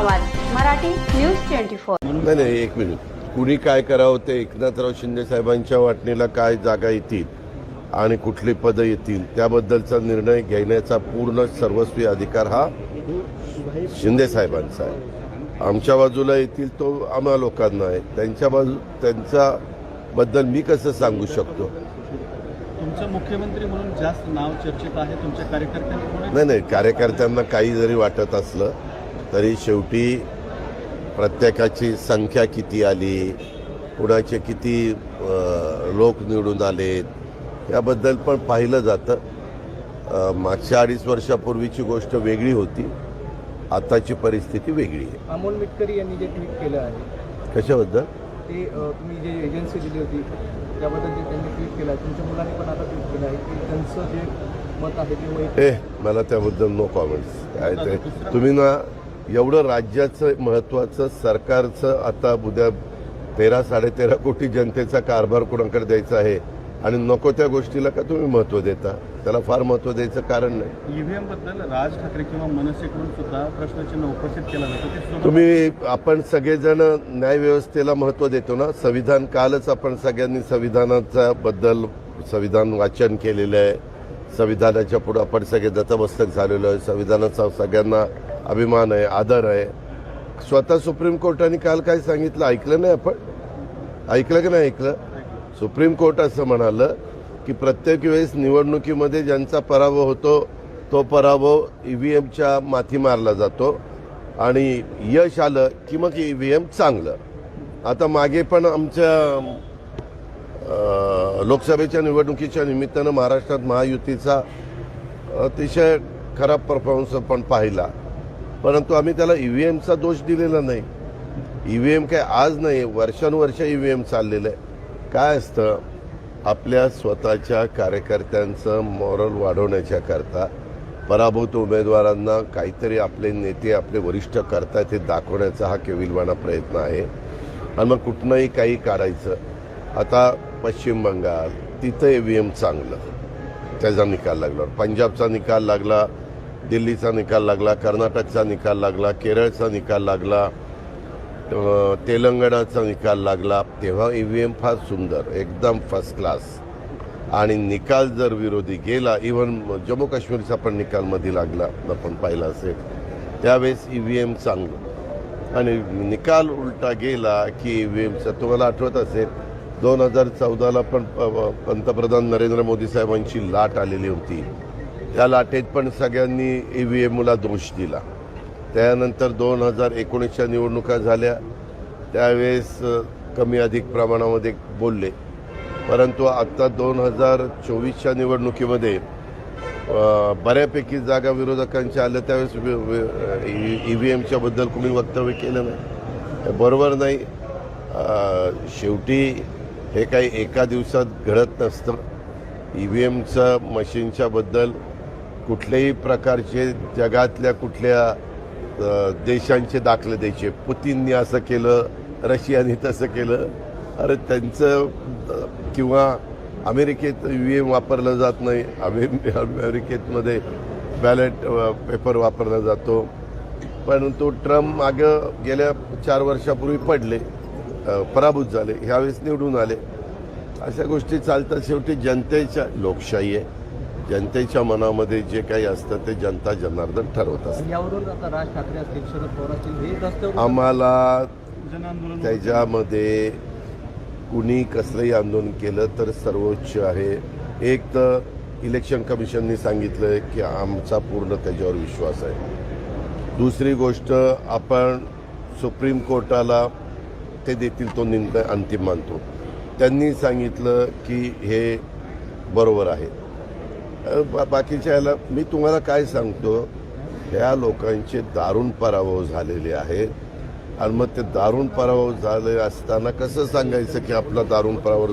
आवाज Marathi news twenty four. नाही नाही एक मिनिट. कुणी काय करावं ते एकनाथराव शिंदे साहेबांच्या वाटणीला काय जागा येतील आणि कुठली पदं येतील त्याबद्दलचा निर्णय घेण्याचा पूर्ण सर्वस्वी अधिकार हा शिंदे साहेबांचा आहे. आमच्या बाजूला येतील तो आम्हा लोकांना आहे. त्यांच्या बाजू त्यांच्या बद्दल मी कसं सांगू शकतो? तुमचं मुख्यमंत्री म्हणून जास्त नाव चर्चेत आहे तुमच्या कार्यकर्त्यांनी? नाही नाही कार्यकर्त्यांना काही जरी वाटत असलं तरी शेवटी प्रत्येकाची संख्या किती आली? कुणाचे किती लोक निवडून आलेत? याबद्दल पण पाहिलं जातं. मागच्या अडीच वर्षापूर्वीची गोष्ट वेगळी होती. आताची परिस्थिती वेगळी आहे. अमोल मिटकरी यांनी जे ट्विट केलं आहे कशाबद्दल? ते तुम्ही जे एजन्सी दिली होती त्याबद्दल जे त्यांनी ट्विट केलं आहे तुमच्या मुलांनी पण आता ट्विट केलं आहे की त्यांचं जे मत आहे ते ए मला त्याबद्दल नो कॉमेंट्स. काय ते? तुम्ही ना एवढं राज्याचं महत्त्वाचं सरकारचं आता उद्या तेरा साडेतेरा कोटी जनतेचा कारभार कोणाकडे द्यायचा आहे? आणि नको त्या गोष्टीला का तुम्ही महत्त्व देता? त्याला फार महत्त्व द्यायचं कारण नाही. ईव्हीएमबद्दल राज ठाकरे किंवा मनसेकडून सुद्धा प्रश्नचिन्ह उपस्थित केलं जातं. तुम्ही आपण सगळेजण न्यायव्यवस्थेला महत्त्व देतो ना? संविधान कालच आपण सगळ्यांनी संविधानाचा बद्दल संविधान वाचन केलेलं आहे. संविधानाच्या पुढं आपण सगळे दतमस्तक झालेलो आहे. संविधानाचा सगळ्यांना अभिमान आहे आदर आहे. स्वतः सुप्रीम कोर्टाने काल काय सांगितलं ऐकलं नाही आपण. ऐकलं की नाही ऐकलं? सुप्रीम कोर्ट असं म्हणालं की प्रत्येक वेळेस निवडणुकीमध्ये ज्यांचा पराभव होतो तो पराभव ई व्ही एमच्या माथी मारला जातो. आणि यश आलं की मग ई व्ही एम चांगलं. आता मागे पण आमच्या लोकसभेच्या निवडणुकीच्या निमित्तानं महाराष्ट्रात महायुतीचा अतिशय खराब परफॉर्मन्स पण पाहिला. परंतु आम्ही त्याला ई व्ही एमचा दोष दिलेला नाही. ई व्ही एम काय आज नाही वर्षानुवर्ष ई व्ही एम चाललेलं आहे. काय असतं आपल्या स्वतःच्या कार्यकर्त्यांचं मॉरल वाढवण्याच्या करता पराभूत उमेदवारांना काहीतरी आपले नेते आपले वरिष्ठ करतायत हे दाखवण्याचा हा केविलवाणा प्रयत्न आहे. आणि मग कुठनंही काही काढायचं. आता पश्चिम बंगाल तिथं ई व्ही एम चांगलं. त्याचा निकाल लागला पंजाबचा निकाल लागला दिल्लीचा निकाल लागला कर्नाटकचा निकाल लागला केरळचा निकाल लागला तेलंगणाचा निकाल लागला. तेव्हा ई व्ही एम फार सुंदर एकदम फर्स्ट क्लास आणि निकाल जर विरोधी गेला इवन जम्मू काश्मीरचा पण निकालमध्ये लागला आपण पाहिला असेल. त्यावेळेस ई व्ही एम चांगलं. आणि निकाल उलटा गेला की ई व्ही एमचा तुम्हाला आठवत असेल दोन हजार चौदाला पण प- पंतप्रधान नरेंद्र मोदी साहेबांची लाट आलेली होती. त्या लाटेत पण सगळ्यांनी ई व्ही एमला दोष दिला. त्यानंतर दोन हजार एकोणीसच्या निवडणुका झाल्या. त्यावेळेस कमी अधिक प्रमाणामध्ये बोलले. परंतु आत्ता दोन हजार चोवीसच्या निवडणुकीमध्ये बऱ्यापैकी जागा विरोधकांच्या आल्या. त्यावेळेस ई व्ही एमच्या बद्दल कोणी वक्तव्य केलं नाही. बरोबर नाही. शेवटी हे काही एका दिवसात घडत नसतं. ई व्ही एमचं मशीनच्या बद्दल कुठल्याही प्रकारचे जगातल्या कुठल्या देशांचे दाखले द्यायचे. पुतीननी असं केलं रशियाने तसं केलं. अरे त्यांचं किंवा अमेरिकेत व्ही एम वापरलं जात नाही. अमे अमेरिकेतमध्ये बॅलेट पेपर वापरला जातो. परंतु ट्रम्प मागं गेल्या चार वर्षापूर्वी पडले पराभूत झाले. ह्यावेळेस निवडून आले. अशा गोष्टी चालतात. शेवटी जनतेच्या लोकशाही आहे. जनतेच्या मनामध्ये जे काही असतं ते जनता जनार्दन ठरवत रस्त्यावर आम्हाला त्याच्यामध्ये कुणी कसलंही आंदोलन केलं तर सर्वोच्च आहे. एक तर इलेक्शन कमिशननी सांगितलं की आमचा पूर्ण त्याच्यावर विश्वास आहे. दुसरी गोष्ट आपण सुप्रीम कोर्टाला ते देतील तो निर्णय अंतिम मानतो. त्यांनी सांगितलं की हे बरोबर आहे. अ, बा- बाकीच्या ह्याला मी तुम्हाला काय सांगतो ह्या लोकांचे दारुण पराभव झालेले आहेत. आणि मग ते दारुण पराभव झाले असताना कसं सांगायचं की आपला दारुण पराभव